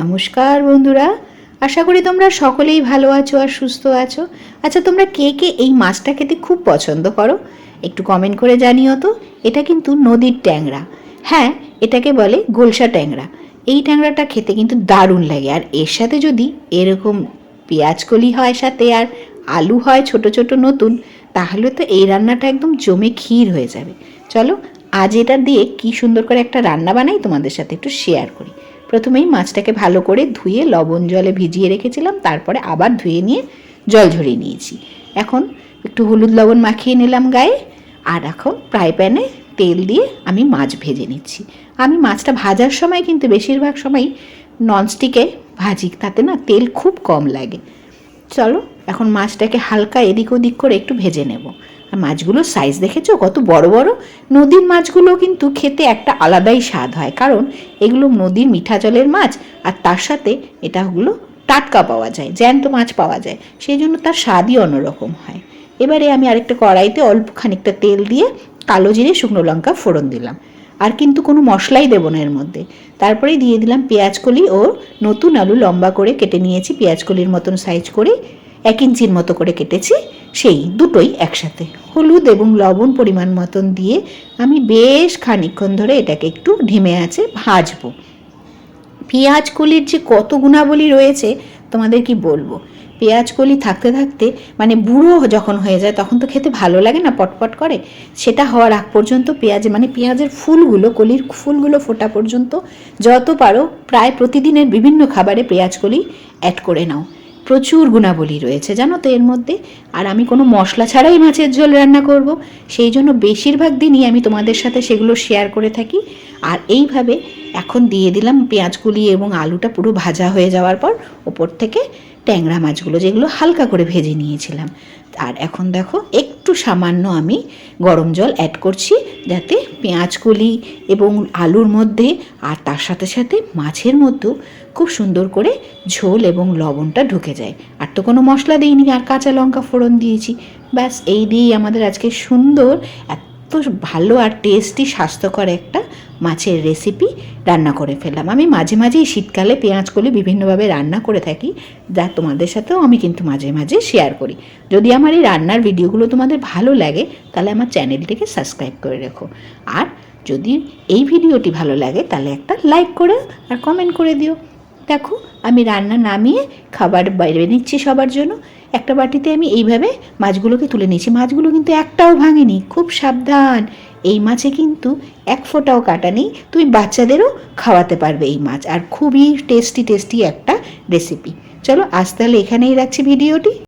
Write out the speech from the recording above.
নমস্কার বন্ধুরা। আশা করি তোমরা সকলেই ভালো আছো আর সুস্থ আছো। আচ্ছা তোমরা কে কে এই মাছটা খেতে খুব পছন্দ করো? একটু কমেন্ট করে জানিও তো। এটা কিন্তু নদীর ট্যাংরা। হ্যাঁ এটাকে বলে গোলসা ট্যাংরা। এই ট্যাংরাটা খেতে কিন্তু দারুণ লাগে। আর এর সাথে যদি এরকম পেঁয়াজ কলি হয় সাথে আর আলু হয় ছোট ছোট নতুন, তাহলে তো এই রান্নাটা একদম জমে ক্ষীর হয়ে যাবে। চলো, আজ এটা দিয়ে কি সুন্দর করে একটা রান্না বানাই তোমাদের সাথে একটু শেয়ার করি। প্রথমেই মাছটাকে ভালো করে ধুয়ে লবণ জলে ভিজিয়ে রেখেছিলাম, তারপরে আবার ধুয়ে নিয়ে জল ঝরিয়ে নিয়েছি। এখন একটু হলুদ লবণ মাখিয়ে নিলাম গায়ে, আর এখন ফ্রাই প্যানে তেল দিয়ে আমি মাছ ভেজে নিচ্ছি। আমি মাছটা ভাজার সময় কিন্তু বেশিরভাগ সময় ননস্টিকে ভাজি, তাতে না তেল খুব কম লাগে। চলো, এখন মাছটাকে হালকা এদিক ওদিক করে একটু ভেজে নেব। আর মাছগুলোর সাইজ দেখেছ? কত বড় বড়। নদীর মাছগুলো কিন্তু খেতে একটা আলাদাই স্বাদ হয়, কারণ এগুলো নদীর মিঠা জলের মাছ আর তার সাথে এটা হলো টাটকা পাওয়া যায়, জ্যান্ত মাছ পাওয়া যায়, সেই জন্য তার স্বাদই অন্যরকম হয়। এবারে আমি আরেকটা কড়াইতে অল্প খানিকটা তেল দিয়ে কালো জিরে শুকনো লঙ্কা ফোড়ন দিলাম। আর কিন্তু কোনো মশলাই দেবো না এর মধ্যে। তারপরে দিয়ে দিলাম পেঁয়াজ কলি ও নতুন আলু লম্বা করে কেটে নিয়েছি, পেঁয়াজ কলির মতন সাইজ করে, এক ইঞ্চির মতো করে কেটেছি, সেই দুটোই একসাথে। হলুদ এবং লবণ পরিমাণ মতন দিয়ে আমি বেশ খানিকক্ষণ ধরে এটাকে একটু ঢিমে আছে, ভাজবো। পেঁয়াজ কলির যে কত গুণাবলী রয়েছে তোমাদের কি বলব? পেঁয়াজ কলি থাকতে থাকতে মানে বুড়ো যখন হয়ে যায়, তখন তো খেতে ভালো লাগে না, পটপট করে। সেটা হওয়ার আগ পর্যন্ত পেঁয়াজ মানে পেঁয়াজের ফুলগুলো, কলির ফুলগুলো ফোটা পর্যন্ত যত পারো, প্রায় প্রতিদিনের বিভিন্ন খাবারে পেঁয়াজ কলি অ্যাড করে নাও। প্রচুর গুণাবলী রয়েছে, জানো তো এর মধ্যে? আর আমি কোনো মশলা ছাড়াই মাছের ঝোল রান্না করব। সেই জন্য বেশিরভাগ দিনই আমি তোমাদের সাথে সেগুলো শেয়ার করে থাকি। আর এইভাবে এখন দিয়ে দিলাম পেঁয়াজগুলি এবং আলুটা পুরো ভাজা হয়ে যাওয়ার পর ওপর থেকে ট্যাংরা মাছগুলো যেগুলো হালকা করে ভেজে নিয়েছিলাম। আর এখন দেখো একটু সামান্য আমি গরম জল অ্যাড করছি যাতে পেঁয়াজকলি এবং আলুর মধ্যে আর তার সাথে সাথে মাছের মধ্যেও খুব সুন্দর করে ঝোল এবং লবণটা ঢুকে যায়। আর তো কোনো মশলা দিইনি, আর কাঁচা লঙ্কা ফোড়ন দিয়েছি। ব্যাস, এই দিয়েই আমাদের আজকে সুন্দর, এত ভালো আর টেস্টি স্বাস্থ্যকর একটা মাছের রেসিপি রান্না করে ফেললাম। আমি মাঝে মাঝেই শীতকালে পেঁয়াজ কলি বিভিন্নভাবে রান্না করে থাকি। যা তোমাদের সাথেও আমি কিন্তু মাঝে মাঝে শেয়ার করি। যদি আমার এই রান্নার ভিডিওগুলো তোমাদের ভালো লাগে, তাহলে আমার চ্যানেলটিকে সাবস্ক্রাইব করে রেখো। আর যদি এই ভিডিওটি ভালো লাগে, তাহলে একটা লাইক করে আর কমেন্ট করে দিও। দেখো, আমি রান্না নামিয়ে খাবার বাইরে নিচ্ছি সবার জন্য। একটা বাটিতে আমি এইভাবে মাছগুলোকে তুলে নিয়েছি। মাছগুলো কিন্তু একটাও ভাঙেনি। খুব সাবধান। এই মাছে কিন্তু এক ফোঁটাও কাটা নেই, তুমি বাচ্চাদেরও খাওয়াতে পারবে এই মাছ আর খুবই টেস্টি টেস্টি একটা রেসিপি চলো আজ তাহলে এখানেই রাখছি ভিডিওটি।